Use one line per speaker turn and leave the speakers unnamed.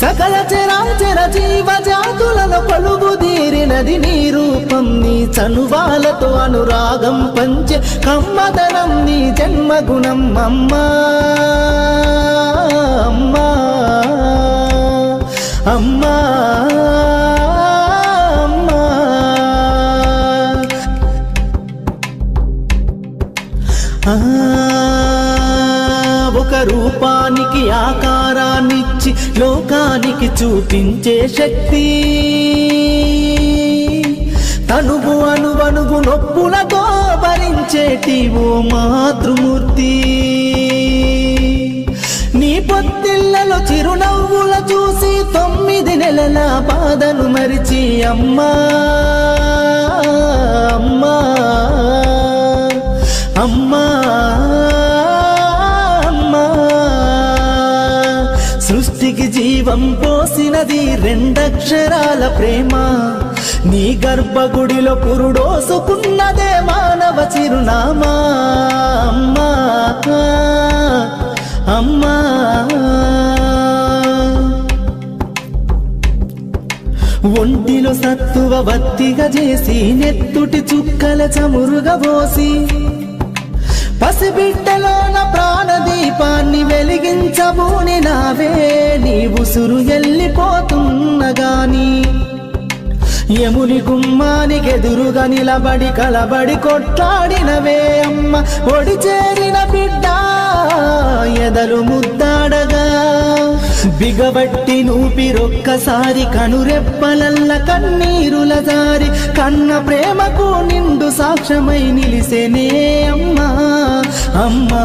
సకల చరాచర జీవ జాతులను పలుగుదీరినది నీ రూపం నీ చనువాలతో అనురాగం పంచ కమ్మదనం నీ జన్మగుణం. అమ్మా అమ్మా అమ్మా ఒక రూపానికి ఆకారాన్నిచ్చి లోకానికి చూపించే శక్తి. తనుగు అనువనుగు నొప్పులతో భరించేటి ఓ మాతృమూర్తి. నీ పొత్తిళ్ళలో చిరునవ్వుల చూసి తొమ్మిది నెలల బాధను మరిచి అమ్మా. సృష్టికి జీవం పోసినది రెండక్షరాల ప్రేమ. నీ గర్భగుడిలో పురుడోసుకున్నదే మానవ చిరునామా. అమ్మా అమ్మా. ఒంటిలో సత్తువ వత్తిగా చేసి నెత్తుటి చుక్కల చమురుగా పోసి పసిబిడ్డలోన ప్రాణదీపాన్ని వెలిగించబూని నావే. ఉసురు ఎల్లిపోతున్నగాని యముని గుమ్మానికి ఎదురుగా నిలబడి కలబడి కొట్లాడినవే అమ్మ. ఒడి చేరిన బిడ్డ ఎదలు ముద్దాడగా బిగబట్టి నూపిరొక్కసారి కనురెప్పలల్ల కన్నీరుల జారి కన్న ప్రేమకు నిండు సాక్ష్యమై నిలిసేనే అమ్మా. అమ్మా.